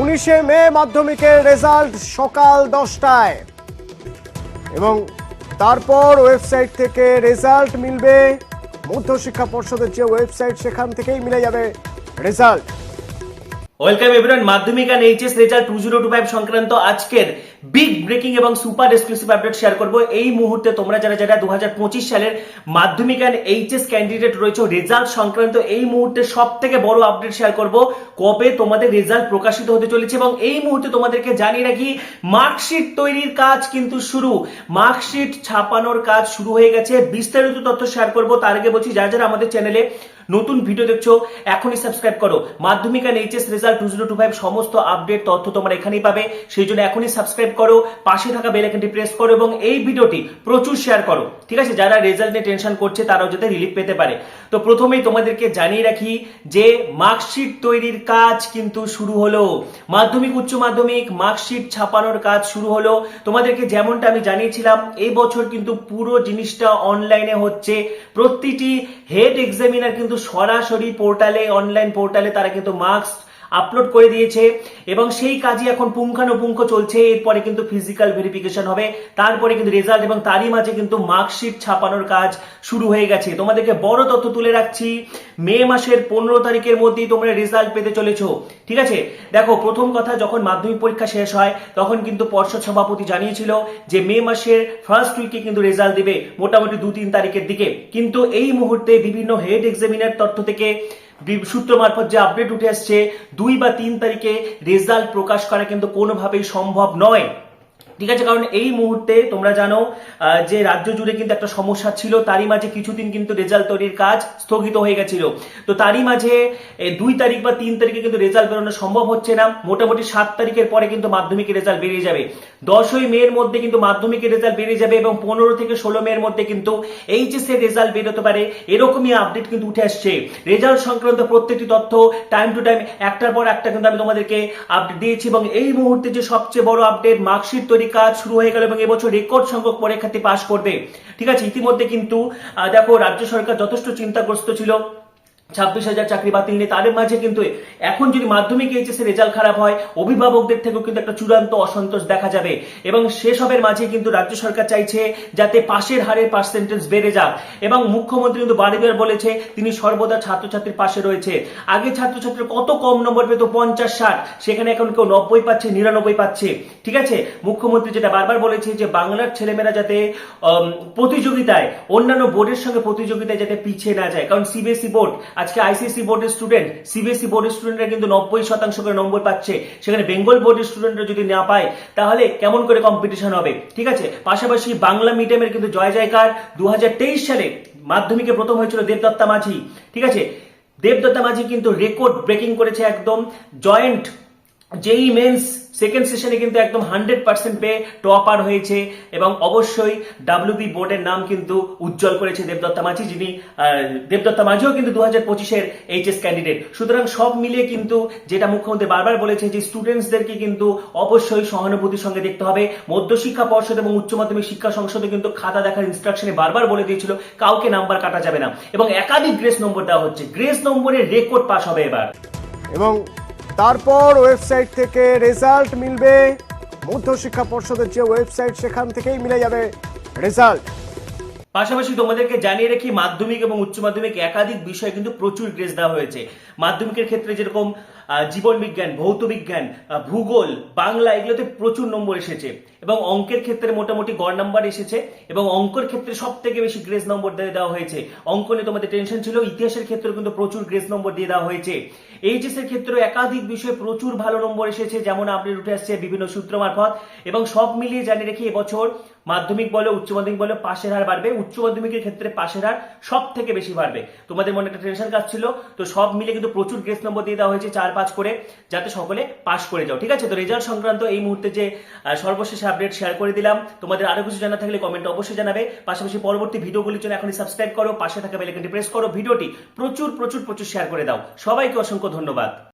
উনিশে মে মাধ্যমিকের রেজাল্ট সকাল দশটায়। এবং তারপর ওয়েবসাইট থেকে রেজাল্ট মিলবে। মধ্যশিক্ষা পর্ষদের যে ওয়েবসাইট, সেখান থেকেই মিলে যাবে result. Welcome everyone, Madhyamik and HS result two zero two five সংক্রান্ত আজকের বিগ ব্রেকিং এবং সুপার এক্সক্লুসিভ আপডেট শেয়ার করব। এই মুহূর্তে তোমরা যারা যারা দুহাজার পঁচিশ সালের মাধ্যমিক অ্যান্ড এইচএস ক্যান্ডিডেট রয়েছে রেজাল্ট সংক্রান্ত এই মুহূর্তে সব থেকে বড় আপডেট শেয়ার করব। কবে তোমাদের রেজাল্ট প্রকাশিত হতে চলেছে এবং এই মুহূর্তে তোমাদেরকে জানিয়ে রাখি মার্কশিট তৈরির কাজ কিন্তু শুরু। মার্কশিট ছাপানোর কাজ শুরু হয়ে গেছে। বিস্তারিত তথ্য শেয়ার করব। তার আগে বলছি, যারা যারা আমাদের চ্যানেলে নতুন ভিডিও দেখছ, এখনই সাবস্ক্রাইব করো। Madhyamik and HS result two zero two five সমস্ত আপডেট তথ্য তোমরা এখানেই পাবে। সেই জন্য এখনই সাবস্ক্রাইব করো, পাশে থাকা বেল আইকনটি প্রেস করো এবং এই ভিডিওটি প্রচুর শেয়ার করো। ঠিক আছে? যারা রেজাল্ট নিয়ে টেনশন করছে, তারাও যাতে রিলিফ পেতে পারে। তো প্রথমেই তোমাদেরকে জানিয়ে রাখি যে মার্কশিট তৈরির কাজ কিন্তু শুরু হলো। মাধ্যমিক, উচ্চ মাধ্যমিক মার্কশিট ছাপানোর কাজ শুরু হলো। তোমাদেরকে যেমনটা আমি জানিয়েছিলাম এই বছর কিন্তু পুরো জিনিসটা অনলাইনে হচ্ছে। প্রতিটি হেড এক্সামিনার কিন্তু সরাসরি পোর্টালে অনলাইন পোর্টালে তারা কিন্তু মার্কস আপলোড করে দিয়েছে এবং সেই কাজই এখন পুঙ্খানুপুঙ্খ চলছে। এরপরে কিন্তু ফিজিক্যাল ভেরিফিকেশন হবে। তারপরে কিন্তু রেজাল্ট এবং তারই মাঝে কিন্তু মার্কশিট ছাপানোর কাজ শুরু হয়ে গেছে। তোমাদেরকে বড় তথ্য তুলে রাখছি, মে মাসের পনেরো তারিখের মধ্যেই তোমরা রেজাল্ট পেতে চলেছো। ঠিক আছে? দেখো, প্রথম কথা, যখন মাধ্যমিক পরীক্ষা শেষ হয়, তখন কিন্তু পর্ষদ সভাপতি জানিয়েছিল যে মে মাসের ফার্স্ট উইকে কিন্তু রেজাল্ট দিবে মোটামুটি দু তিন তারিখের দিকে। কিন্তু এই মুহূর্তে বিভিন্ন হেড এক্সামিনার তথ্য থেকে সূত্র মারফত যে আপডেট উঠে আসছে, দুই বা তিন তারিখে রেজাল্ট প্রকাশ করা কিন্তু কোনোভাবেই সম্ভব নয়। ঠিক আছে, কারণ এই মুহূর্তে তোমরা জানো যে রাজ্য জুড়ে কিন্তু একটা সমস্যা ছিল, তারই মাঝে কিছুদিন কিন্তু রেজাল্ট তৈরির কাজ স্থগিত হয়ে গেছিল। তো তারই মাঝে দুই তারিখ বা তিন তারিখে কিন্তু রেজাল্ট বেরোনো সম্ভব হচ্ছে না, মোটামুটি সাত তারিখের পরে কিন্তু মাধ্যমিকের রেজাল্ট বেরিয়ে যাবে। দশই মের মধ্যে কিন্তু মাধ্যমিকের রেজাল্ট বেরিয়ে যাবে এবং পনেরো থেকে ষোলো মের মধ্যে কিন্তু এইচএস এর রেজাল্ট বেরোতে পারে, এরকমই আপডেট কিন্তু উঠে আসছে। রেজাল্ট সংক্রান্ত প্রত্যেকটি তথ্য টাইম টু টাইম একটার পর একটা কিন্তু আমি তোমাদেরকে আপডেট দিয়েছি এবং এই মুহূর্তে যে সবচেয়ে বড় আপডেট মার্কশিট তৈরি কাজ শুরু হয়ে গেল এবং এবছর রেকর্ড সংখ্যক পরীক্ষার্থী পাশ করবে। ঠিক আছে, ইতিমধ্যে কিন্তু দেখো, রাজ্য সরকার যথেষ্ট চিন্তাগ্রস্ত ছিল। ছাব্বিশ হাজার চাকরি বাতিল নিয়ে তাদের মাঝে কিন্তু এখন যদি মাধ্যমিক এইচএস এর রেজাল্ট খারাপ হয়, অভিভাবকদের থেকেও কিন্তু একটা চূড়ান্ত অসন্তোষ দেখা যাবে। এবং সেসবের মাঝে কিন্তু রাজ্য সরকার চাইছে যাতে পাশের হারের পার্সেন্টেজ বেড়ে যাক। এবং মুখ্যমন্ত্রী কিন্তু বারবার বলেছে, তিনি সর্বদা ছাত্রছাত্রীর পাশে রয়েছে। আগে ছাত্রছাত্রীর কত কম নম্বর পেত, পঞ্চাশ ষাট, সেখানে এখন কেউ নব্বই পাচ্ছে, নিরানব্বই পাচ্ছে। ঠিক আছে? মুখ্যমন্ত্রী যেটা বারবার বলেছে যে, বাংলার ছেলেমেয়েরা যাতে প্রতিযোগিতায়, অন্যান্য বোর্ডের সঙ্গে প্রতিযোগিতায় যাতে পিছিয়ে না যায়। কারণ সিবিএসই বোর্ড আজকে আইসিএসি বোর্ডের স্টুডেন্ট সিবিএসই বোর্ডের স্টুডেন্টরা কিন্তু নব্বই শতাংশ করে নম্বর পাচ্ছে। সেখানে বেঙ্গল বোর্ডের স্টুডেন্টরা যদি না পায়, তাহলে কেমন করে কম্পিটিশন হবে? ঠিক আছে? পাশাপাশি বাংলা মিডিয়ামের কিন্তু জয় জয়কার। দু হাজার তেইশ সালে মাধ্যমিকে প্রথম হয়েছিল দেবদত্তা মাঝি। ঠিক আছে? দেবদত্তা মাঝি কিন্তু রেকর্ড ব্রেকিং করেছে একদম। জয়েন্ট জেই মেন্স সেকেন্ড সেশনে কিন্তু একদম হান্ড্রেড পার্সেন্ট পেয়ে টপার হয়েছে এবং অবশ্যই ডাব্লিউবি বোর্ডের নাম কিন্তু উজ্জ্বল করেছে দেবদত্তা মাঝি, যিনি দেবদত্তা মাঝিও কিন্তু দু হাজার পঁচিশের এইচএস ক্যান্ডিডেট সুতরাং সব মিলিয়ে কিন্তু যেটা মুখ্যমন্ত্রী বারবার বলেছে যে স্টুডেন্টসদেরকে কিন্তু অবশ্যই সহানুভূতির সঙ্গে দেখতে হবে। মধ্যশিক্ষা পর্ষদ এবং উচ্চ মাধ্যমিক শিক্ষা সংসদে কিন্তু খাতা দেখার ইনস্ট্রাকশনে বারবার বলে দিয়েছিল, কাউকে নাম্বার কাটা যাবে না। এবং একাধিক গ্রেস নম্বর দেওয়া হচ্ছে। গ্রেস নম্বরের রেকর্ড পাস হবে এবার। এবং তারপর ওয়েবসাইট থেকে রেজাল্ট মিলবে। মধ্যশিক্ষা পর্ষদের যে ওয়েবসাইট, সেখান থেকেই মিলে যাবে রেজাল্ট। পাশাপাশি তোমাদেরকে জানিয়ে রাখি, মাধ্যমিক এবং উচ্চ মাধ্যমিক একাধিক বিষয় কিন্তু প্রচুর গ্রেস দেওয়া হয়েছে। মাধ্যমিকের ক্ষেত্রে যেরকম জীবন বিজ্ঞান, ভৌত বিজ্ঞান ভূগোল, বাংলা এগুলোতে প্রচুর নম্বর এসেছে। এবং অঙ্কের ক্ষেত্রে মোটামুটি গড় নাম্বার এসেছে এবং অঙ্কের ক্ষেত্রে সব থেকে বেশি গ্রেস নম্বর দিয়ে দেওয়া হয়েছে। অঙ্ক নিয়ে তোমাদের টেনশন ছিল, ইতিহাসের ক্ষেত্রে কিন্তু প্রচুর গ্রেস নম্বর দিয়ে দেওয়া হয়েছে। এইচএস এর ক্ষেত্রে একাধিক বিষয়ে প্রচুর ভালো নম্বর এসেছে, যেমন আপডেট উঠে আসছে বিভিন্ন সূত্র মারফত। এবং সব মিলিয়ে জানিয়ে রেখে এবছর মাধ্যমিক বলে, উচ্চ মাধ্যমিক বলে, পাশের হার বাড়বে। উচ্চ মাধ্যমিকের ক্ষেত্রে পাশের হার সব থেকে বেশি বাড়বে। তোমাদের মনে একটা টেনশন কাজ ছিল, তো সব মিলে কিন্তু প্রচুর গ্রেস নম্বর দিয়ে দেওয়া হয়েছে, চার পাঁচ করে যাতে সকলে পাশ করে যাও, ঠিক আছে? তো রেজাল্ট সংক্রান্ত এই মুহূর্তে যে সর্বশেষ আপডেট শেয়ার করে দিলাম, তোমাদের আরও কিছু জানা থাকলে কমেন্ট অবশ্যই জানাবে। পাশাপাশি পরবর্তী ভিডিওগুলির জন্য এখনই সাবস্ক্রাইব করো, পাশে থাকা বেলাইকনটি প্রেস করো। ভিডিওটি প্রচুর প্রচুর প্রচুর শেয়ার করে দাও। সবাইকে অসংখ্য ধন্যবাদ।